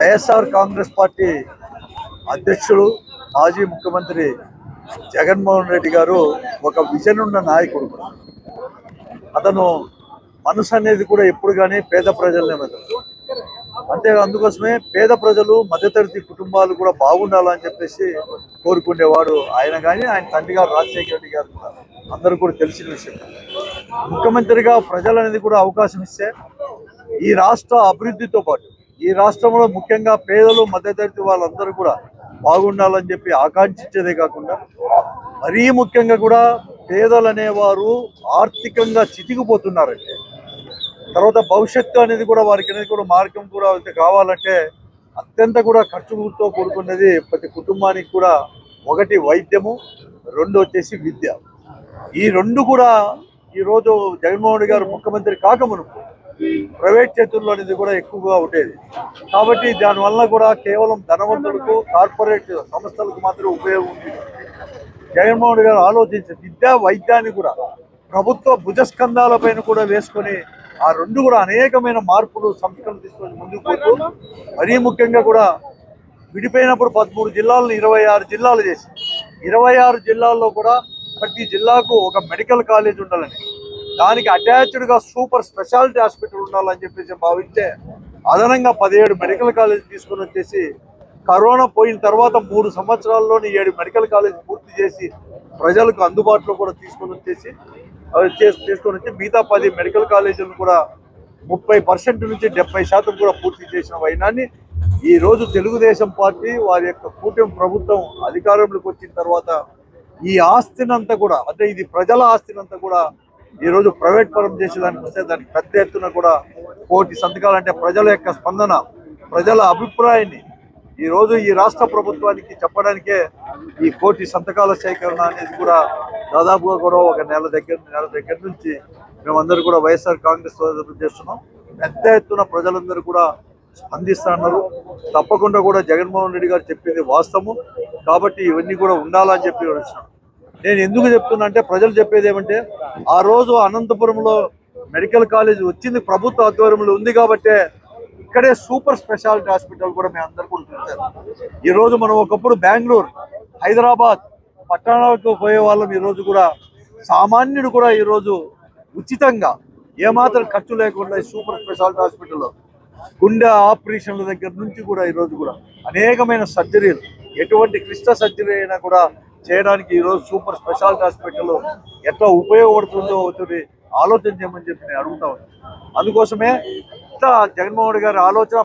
YSR Congress party అధ్యక్షుడు మాజీ ముఖ్యమంత్రి జగన్మోహన్ రెడ్డి గారు ఒక విజన్ ఉన్న నాయకుడు అతను మనసు అనేది కూడా ఎప్పుడు కానీ పేద ప్రజలనే మెదడు. అంతే అందుకోసమే పేద ప్రజలు మధ్యతరగతి కుటుంబాలు కూడా బాగుండాలని చెప్పేసి కోరుకునేవాడు ఆయన కానీ ఆయన తండ్రి గారు రాజశేఖర రెడ్డి గారు కూడా. అందరూ కూడా తెలిసిన విషయం. ముఖ్యమంత్రిగా ప్రజలు అనేది కూడా అవకాశం ఇస్తే ఈ రాష్ట్ర అభివృద్ధితో పాటు ఈ రాష్ట్రంలో ముఖ్యంగా పేదలు మధ్యతరగతి వాళ్ళందరూ కూడా బాగుండాలని చెప్పి ఆకాంక్షించేదే కాకుండా మరీ ముఖ్యంగా కూడా పేదలు అనేవారు ఆర్థికంగా చితికిపోతున్నారంటే తర్వాత భవిష్యత్తు అనేది కూడా వారికి అనేది కూడా మార్గం కూడా అయితే కావాలంటే అత్యంత కూడా ఖర్చుతో కూడుకున్నది ప్రతి కుటుంబానికి కూడా ఒకటి వైద్యము రెండు వచ్చేసి విద్య. ఈ రెండు కూడా ఈరోజు జగన్మోహన్ రెడ్డి గారు ముఖ్యమంత్రి కాకమునుపు ప్రైవేట్ చేతుల్లో అనేది కూడా ఎక్కువగా ఉండేది. కాబట్టి దానివల్ల కూడా కేవలం ధనవంతులకు కార్పొరేట్ సంస్థలకు మాత్రమే ఉపయోగం ఉంది జగన్మోహన్ గారు ఆలోచించి విద్యా వైద్యాన్ని కూడా ప్రభుత్వ భుజస్కంధాలపైన కూడా వేసుకొని ఆ రెండు కూడా అనేకమైన మార్పులు సంస్కరణ తీసుకొని ముందుకు పోతూ మరీ ముఖ్యంగా కూడా విడిపోయినప్పుడు పదమూడు జిల్లాలను ఇరవై ఆరు జిల్లాలు చేసి ఇరవై ఆరు జిల్లాల్లో కూడా ప్రతి జిల్లాకు ఒక మెడికల్ కాలేజ్ ఉండాలని దానికి అటాచ్డ్గా సూపర్ స్పెషాలిటీ హాస్పిటల్ ఉండాలని చెప్పేసి భావించే అదనంగా పదిహేడు మెడికల్ కాలేజ్ తీసుకొని వచ్చేసి కరోనా పోయిన తర్వాత మూడు సంవత్సరాల్లోని ఏడు మెడికల్ కాలేజ్ పూర్తి చేసి ప్రజలకు అందుబాటులో కూడా తీసుకొని వచ్చేసి చేసి తీసుకొని వచ్చి మిగతా పది మెడికల్ కాలేజీలను కూడా ముప్పై పర్సెంట్ నుంచి డెబ్బై శాతం కూడా పూర్తి చేసిన వైనాన్ని ఈ రోజు తెలుగుదేశం పార్టీ వారి యొక్క కూటమి ప్రభుత్వం అధికారంలోకి వచ్చిన తర్వాత ఈ ఆస్తినంతా కూడా అంటే ఇది ప్రజల ఆస్తినంతా కూడా ఈ రోజు ప్రైవేట్ పరం చేసేదానికి వస్తే దానికి పెద్ద ఎత్తున కూడా కోటి సంతకాలు అంటే ప్రజల యొక్క స్పందన ప్రజల అభిప్రాయాన్ని ఈ రోజు ఈ రాష్ట్ర ప్రభుత్వానికి చెప్పడానికే ఈ కోటి సంతకాల సేకరణ అనేది కూడా దాదాపుగా కూడా ఒక నెల దగ్గర నెల దగ్గర నుంచి మేమందరూ కూడా వైఎస్ఆర్ కాంగ్రెస్ చేస్తున్నాం. పెద్ద ఎత్తున ప్రజలందరూ కూడా స్పందిస్తా ఉన్నారు. తప్పకుండా కూడా జగన్మోహన్ రెడ్డి గారు చెప్పింది వాస్తవం. కాబట్టి ఇవన్నీ కూడా ఉండాలని చెప్పి వచ్చినాం నేను ఎందుకు చెప్తున్నా అంటే ప్రజలు చెప్పేది ఏమంటే ఆ రోజు అనంతపురంలో మెడికల్ కాలేజ్ వచ్చింది ప్రభుత్వ ఆధ్వర్యంలో ఉంది కాబట్టే ఇక్కడే సూపర్ స్పెషాలిటీ హాస్పిటల్ కూడా మేము అందరికీ కూడా ఈరోజు ఈ రోజు మనం ఒకప్పుడు బెంగళూరు హైదరాబాద్ పట్టణాలకు పోయే వాళ్ళం ఈ రోజు కూడా. సామాన్యుడు కూడా ఈ రోజు ఉచితంగా ఏమాత్రం ఖర్చు లేకుండా ఈ సూపర్ స్పెషాలిటీ హాస్పిటల్లో గుండె ఆపరేషన్ల దగ్గర నుంచి కూడా ఈ రోజు కూడా అనేకమైన సర్జరీలు ఎటువంటి క్లిష్ట సర్జరీ అయినా కూడా చేయడానికి ఈ రోజు సూపర్ స్పెషాలిటీ హాస్పిటల్ ఎట్లా ఉపయోగపడుతుందో ఒకటి ఆలోచన చేయమని చెప్పి నేను అడుగుతా ఉన్నాను అందుకోసమే ఇంత జగన్మోహన్ రెడ్డి గారి ఆలోచన